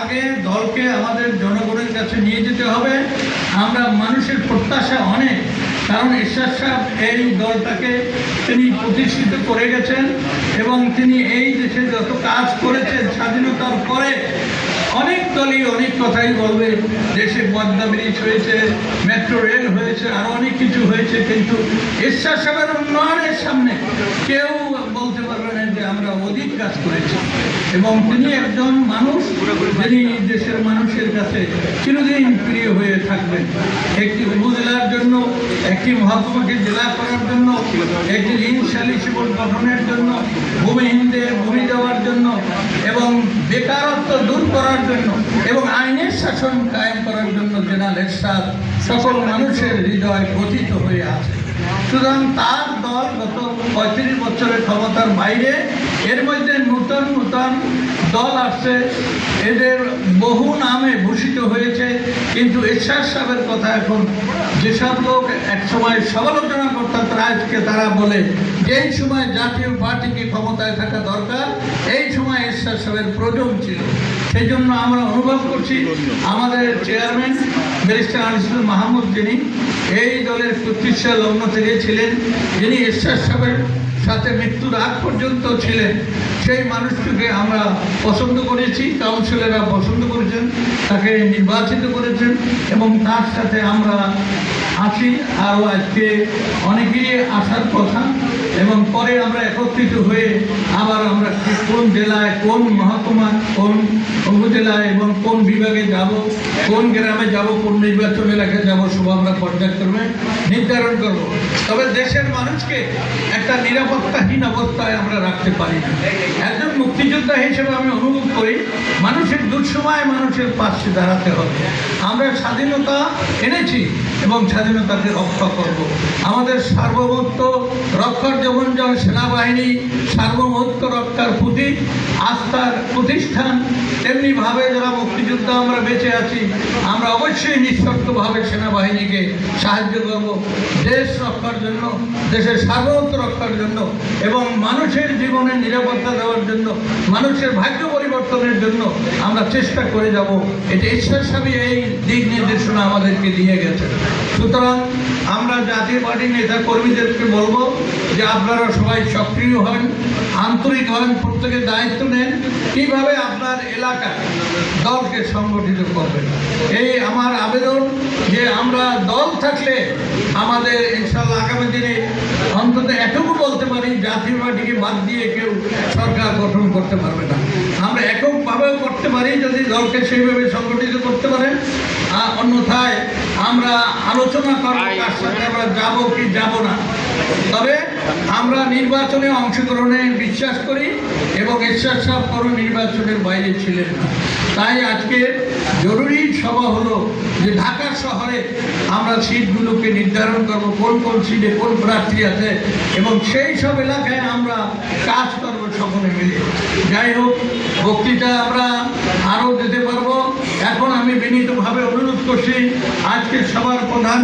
আগে দলকে আমাদের জনগণের কাছে নিয়ে যেতে হবে। আমরা মানুষের প্রত্যাশা অনেক, কারণ ঈশ্বর সাহেব এই দলটাকে তিনি প্রতিষ্ঠিত করে গেছেন এবং তিনি এই দেশে যত কাজ করেছেন, স্বাধীনতার পরে অনেক দলই অনেক কথাই বলবে। দেশে পদ্মা ব্রিজ হয়েছে, মেট্রো রেল হয়েছে, আরও অনেক কিছু হয়েছে, কিন্তু ঈশ্বর সাহেবের উন্নয়নের সামনে কেউ বলতে পারবে না যে আমরা অধিক কাজ করেছি। এবং তিনি একজন মানুষ যিনি দেশের মানুষের কাছে চিরদিন প্রিয় হয়ে থাকবেন। একটি উপজেলার জন্য, একটি মহকুমাকে জেলা করার জন্য, একটি ঋণ সালিসি গঠনের জন্য ভূমিহীনদের ভূমি দেওয়ার জন্য এবং বেকারত্ব দূর করার জন্য এবং আইনের শাসন কায়েম করার জন্য জেনারেল এরশাদ সকল মানুষের হৃদয় গঠিত হয়ে আছে। সুতরাং তার দল গত পঁয়ত্রিশ বছরের ক্ষমতার বাইরে, এর মধ্যে দল আসছে, এদের বহু নামে ভূষিত হয়েছে, কিন্তু এরশাদ সাহেবের কথা এখন যেসব লোক এক সময় সমালোচনা করতেন, তারা আজকে তারা বলে, যেই সময় জাতীয় পার্টিকে ক্ষমতায় থাকা দরকার, এই সময় এরশাদ সাহেবের প্রয়োজন ছিল। সেই জন্য আমরা অনুভব করছি, আমাদের চেয়ারম্যান, ব্যারিস্টার আনিসুল মাহমুদ যিনি, এই দলের প্রতিষ্ঠা লগ্ন থেকে ছিলেন, যিনি এরশাদ সাহেবের সাথে মৃত্যুর আগ পর্যন্ত ছিলেন। সেই মানুষটিকে আমরা পছন্দ করেছি, কাউন্সিলররা পছন্দ করেছেন, তাকে নির্বাচিত করেছেন এবং তার সাথে আমরা আছি। আরও আজকে অনেকেই আসার কথা এবং পরে আমরা একত্রিত হয়ে আবার আমরা কোন জেলায়, কোন মহকুমা, কোন উপজেলায় এবং কোন বিভাগে যাব, কোন গ্রামে যাব, কোন নির্বাচন এলাকায় যাব, সব আমরা পর্যায়ক্রমে নির্ধারণ করব। তবে দেশের মানুষকে একটা নিরাপত্তাহীন অবস্থায় আমরা রাখতে পারি না। একজন মুক্তিযোদ্ধা হিসেবে আমি অনুভব করি, মানুষের দুঃসময় মানুষের পাশে দাঁড়াতে হবে। আমরা স্বাধীনতা এনেছি এবং স্বাধীনতাকে রক্ষা করব। আমাদের সার্বভৌমত্ব রক্ষার যেমন যেমন সেনাবাহিনী সার্বভৌমত্ব রক্ষার প্রতি আস্থার প্রতিষ্ঠান তেমনিভাবে যারা মুক্তিযোদ্ধা আমরা বেঁচে আছি, আমরা অবশ্যই নিঃশর্তভাবে সেনাবাহিনীকে সাহায্য করব। দেশ রক্ষার জন্য, দেশের সার্বভৌমত্ব রক্ষার জন্য এবং মানুষের জীবনে নিরাপত্তা দেওয়ার জন্য, মানুষের ভাগ্য পরিবর্তনের জন্য আমরা চেষ্টা করে যাব। এটা ঈশ্বর স্বামী এই দিক নির্দেশনা আমাদেরকে দিয়ে গেছে সুতরাং আমরা জাতীয় পার্টির নেতা কর্মীদেরকে বলব যে আপনারা সবাই সক্রিয় হন, আন্তরিক হন, প্রত্যেকের দায়িত্ব নেন। কীভাবে আপনার এলাকা দলকে সংগঠিত করবেন? এই আমার আবেদন যে আমরা দল থাকলে আমাদের ইনশাল্লাহ আগামী দিনে অন্তত এটুকু বলতে পারি জাতীয় পার্টিকে বাদ দিয়ে কেউ সরকার গঠন করতে পারবে না। আমরা এককভাবেও করতে পারি যদি দলকে সেইভাবে সংগঠিত করতে পারেন। আর অন্যথায় আমরা আলোচনা করব কার সাথে আমরা যাব কি যাব না। তবে আমরা নির্বাচনে অংশগ্রহণে বিশ্বাস করি এবং ঈশ্বর সাহেব কোনো নির্বাচনের বাইরে ছিলেন না। তাই আজকে জরুরি সভা হলো যে ঢাকা শহরে আমরা সিটগুলোকে নির্ধারণ করব, কোন কোন সিটে কোন প্রার্থী আছে এবং সেই সব এলাকায় আমরা কাজ করব সকলে মিলে। যাই হোক, বক্তৃতা আমরা আরও দিতে পারব। এখন আমি বিনীতভাবে অনুরোধ করছি আজকে সবার প্রধান